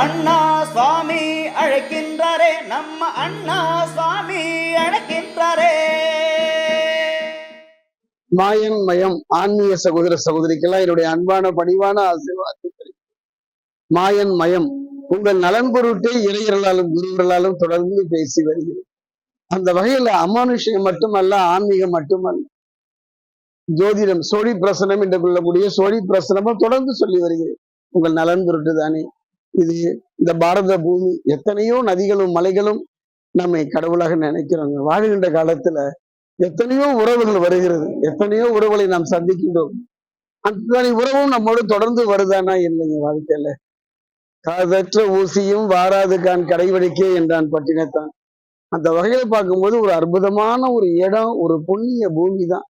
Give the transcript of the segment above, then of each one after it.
அண்ணா சுவாமி அழைக்கின்றாரே நம்ம அண்ணா சுவாமி அழைக்கின்றாரே. மாயன் மயம் ஆன்மீக சகோதர சகோதரிக்கெல்லாம் என்னுடைய அன்பான பணிவான ஆசீர்வாதத்தை மாயன் மயம் உங்கள் நலன் பொருட்டே இளைஞர்களாலும் குருவர்களாலும் தொடர்ந்து பேசி வருகிறேன். அந்த வகையில அமானுஷ்யம் மட்டுமல்ல ஆன்மீகம் மட்டுமல்ல. ஜோதிடம் சோழி பிரசனம் என்று கொள்ளக்கூடிய சோழி பிரசனமும் தொடர்ந்து சொல்லி வருகிறேன். உங்கள் நலன் பொருட்டு தானே இது இந்த பாரத பூமி. எத்தனையோ நதிகளும் மலைகளும் நம்மை கடவுளாக நினைக்கிறோங்க. வாழ்கின்ற காலத்துல எத்தனையோ உறவுகள் வருகிறது. எத்தனையோ உறவுகளை நாம் சந்திக்கின்றோம். அத்தனை உறவும் நம்மோடு தொடர்ந்து வருதானா? இல்லைங்க வாழ்க்கையில. காதற்ற ஊசியும் வாராது கான் கடைவடிக்கே என்றான் பட்டினத்தான். அந்த வகையில பார்க்கும்போது ஒரு அற்புதமான ஒரு இடம் ஒரு புண்ணிய பூமி தான்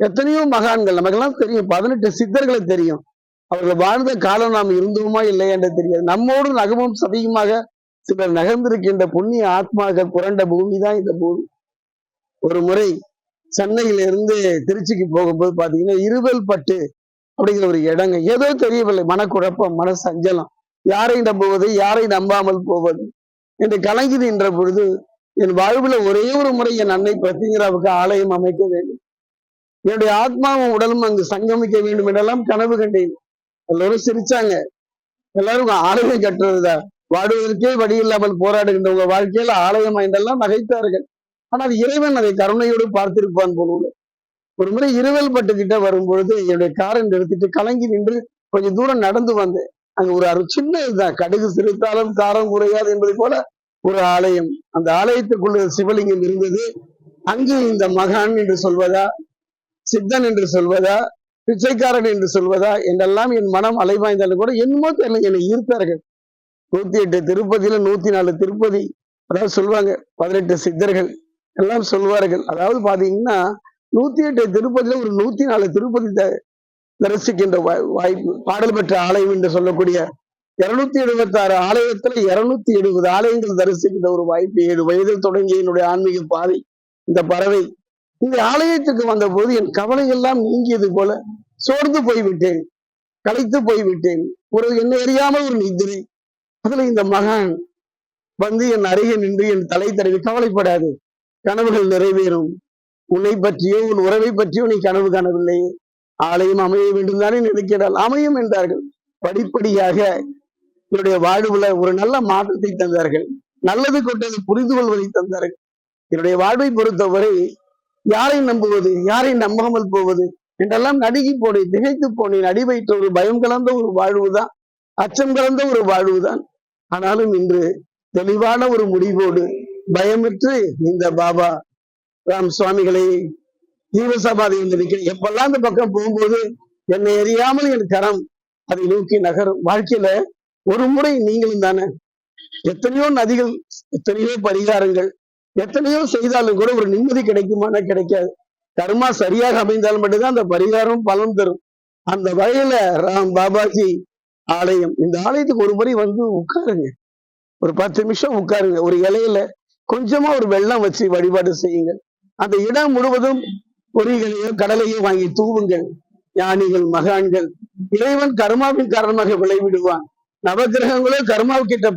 எத்தனையோ மகான்கள் நமக்கெல்லாம் தெரியும் பதினெட்டு சித்தர்களை தெரியும். அவர்கள் வாழ்ந்த காலம் நாம் இருந்தோமா இல்லையா என்று தெரியாது. நம்மோடு நகமும் சதியுமாக சிலர் நகர்ந்திருக்கின்ற புண்ணிய ஆத்மாக்கள் புரண்ட பூமி தான் இந்த பூமி. ஒரு முறை சென்னையில இருந்து திருச்சிக்கு போகும்போது பாத்தீங்கன்னா இருவல் பட்டு அப்படிங்கிற ஒரு இடங்க. ஏதோ தெரியவில்லை. மனக்குழப்பம் மன சஞ்சலம். யாரை நம்புவது யாரை நம்பாமல் போவது என்று கலங்கி நின்ற பொழுது என் வாழ்வுல ஒரே ஒரு முறை என் அன்னை பிரத்திங்கராவுக்கு ஆலயம் அமைக்க வேண்டும். என்னுடைய ஆத்மாவும் உடலும் அங்கு சங்கமிக்க வேண்டும் என்றெல்லாம் கனவு கண்டேன். எல்லோரும் சிரிச்சாங்க. எல்லாரும் ஆலயம் கட்டுறதுதான் வாடுவதற்கே வழி இல்லாமல் போராடுகின்ற உங்க வாழ்க்கையில ஆலயம் என்றெல்லாம் நகைத்தார்கள். ஆனால் இறைவன் அதை கருணையோடு பார்த்திருப்பான் போல ஒரு முறை இருவல் பட்டுக்கிட்ட வரும்பொழுது என்னுடைய காரை நிறுத்திட்டு கலங்கி நின்று கொஞ்சம் தூரம் நடந்து வந்தேன். அங்க ஒரு அரு சின்ன இதுதான் கடுகு சிரித்தாலும் காரம் குறையாது என்பதை போல ஒரு ஆலயம். அந்த ஆலயத்துக்குள்ள சிவலிங்கம் இருந்தது. அங்கு இந்த மகான் என்று சொல்வதா? சித்தன் என்று சொல்வதா? பிச்சைக்காரன் என்று சொல்வதா என்றெல்லாம் என் மனம் அலைவாய்ந்தாலும் கூட என்னமோ தெரியல. என்னை ஈர்த்தார்கள் நூத்தி எட்டு திருப்பதியில நூத்தி நாலு திருப்பதி. அதாவது சொல்லுவாங்க பதினெட்டு சித்தர்கள். எல்லாம் சொல்வார்கள். அதாவது பாத்தீங்கன்னா நூத்தி எட்டு திருப்பதியில ஒரு நூத்தி நாலு திருப்பதி த- தரிசிக்கின்ற வாய்- வாய்ப்பு பாடல் பெற்ற ஆலயம் என்று சொல்லக்கூடிய இருநூத்தி எழுபத்தி ஆறு ஆலயத்துல இருநூத்தி எழுபது ஆலயங்கள் தரிசிக்கின்ற ஒரு வாய்ப்பு. ஏழு வயதில் தொடங்கிய என்னுடைய ஆன்மீக பாதை. இந்த பறவை இந்த ஆலயத்துக்கு வந்த போது என் கவலை எல்லாம் நீங்கியது போல சோர்ந்து போய்விட்டேன். களைத்து போய்விட்டேன். ஒரு என்ன அறியாமல் ஒரு நித்திரை அதுல இந்த மகான் வந்து என் அருகே நின்று என் தலை தடவி கவலைப்படாது கனவுகள் நிறைவேறும். உன்னை பற்றியோ உன் உறவை பற்றியோ நீ கனவு காணவில்லை. ஆலயம் அமைய வேண்டும் தானே நினைக்கிறாள். அமையும் என்றார்கள். படிப்படியாக என்னுடைய வாழ்வுல ஒரு நல்ல மாற்றத்தை தந்தார்கள். நல்லது கொண்டது புரிந்து கொள்வதை தந்தார்கள். என்னுடைய வாழ்வை பொறுத்தவரை யாரை நம்புவது யாரை நம்பாமல் போவது என்றெல்லாம் நடுகி போனேன் திகைத்து போனேன் அடிவைத்த ஒரு பயம் கலந்த ஒரு வாழ்வுதான் அச்சம் கலந்த ஒரு வாழ்வுதான். ஆனாலும் இன்று தெளிவான ஒரு முடிவோடு பயமற்று இந்த பாபா ராம் சுவாமிகளை ஜீவசமாதி வந்து எப்பெல்லாம் அந்த பக்கம் போகும்போது என்னை அறியாமல் என் கரம் அதை நோக்கி நகரும். வாழ்க்கையில ஒரு முறை நீங்களும் தானே எத்தனையோ நதிகள் எத்தனையோ பரிகாரங்கள் எத்தனையோ செய்தாலும் கூட ஒரு நிம்மதி கிடைக்குமானா கிடைக்காது. கர்மா சரியாக அமைந்தால் மட்டும்தான் அந்த பரிகாரம் பலன் தரும். அந்த வகையில ராம் பாபாஜி ஆலயம். இந்த ஆலயத்துக்கு ஒரு முறை வந்து உட்காருங்க. ஒரு பத்து நிமிஷம் உட்காருங்க. ஒரு இலையில கொஞ்சமா ஒரு வெள்ளம் வச்சு வழிபாடு செய்யுங்கள் அந்த இடம் முழுவதும் பொறிகளையோ கடலையோ வாங்கி தூவுங்கள் ஞானிகள் மகான்கள். இறைவன் கர்மாவின் காரணமாக விளைவிடுவான். நவகிரகங்களோ கர்மாவுக்கிட்ட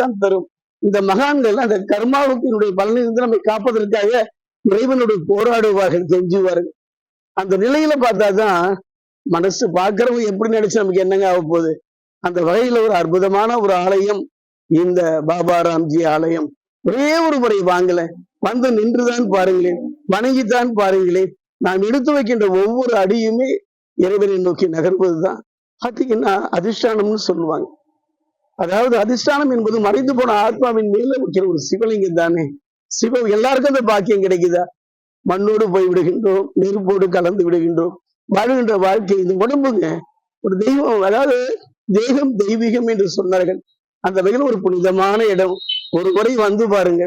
தான் தரும். இந்த மகான்கள் அந்த கர்மாவுக்கினுடைய பலனிலிருந்து நம்மை காப்பதற்காக இறைவனுடைய போராடுவார்கள் கெஞ்சுவார்கள் அந்த நிலையில பார்த்தாதான் மனசு பார்க்கறவங்க எப்படி நினைச்சு நமக்கு என்னங்க ஆக போகுது? அந்த வகையில ஒரு அற்புதமான ஒரு ஆலயம் இந்த பாபா ராம்ஜி ஆலயம். ஒரே ஒரு முறை வாங்கல. வந்து நின்றுதான் பாருங்களேன். வணங்கித்தான் பாருங்களேன். நாம் எடுத்து வைக்கின்ற ஒவ்வொரு அடியுமே இறைவனை நோக்கி நகர்வதுதான். பாத்தீங்கன்னா அதிஷ்டானம்னு சொல்லுவாங்க. அதாவது அதிஷ்டானம் என்பது மறைந்து போன ஆத்மாவின் மேல வைக்கிற ஒரு சிவலிங்கம் தானே? சிவ எல்லாருக்கும் அந்த பாக்கியம் கிடைக்குதா? மண்ணோடு போய் விடுகின்றோம் நெருப்போடு கலந்து விடுகின்றோம் வாழ்கின்ற வாழ்க்கை இந்த உடம்புங்க. ஒரு தெய்வம் அதாவது தெய்வம் தெய்வீகம் என்று சொன்னார்கள். அந்த வகையில் ஒரு புனிதமான இடம். ஒரு முறை வந்து பாருங்க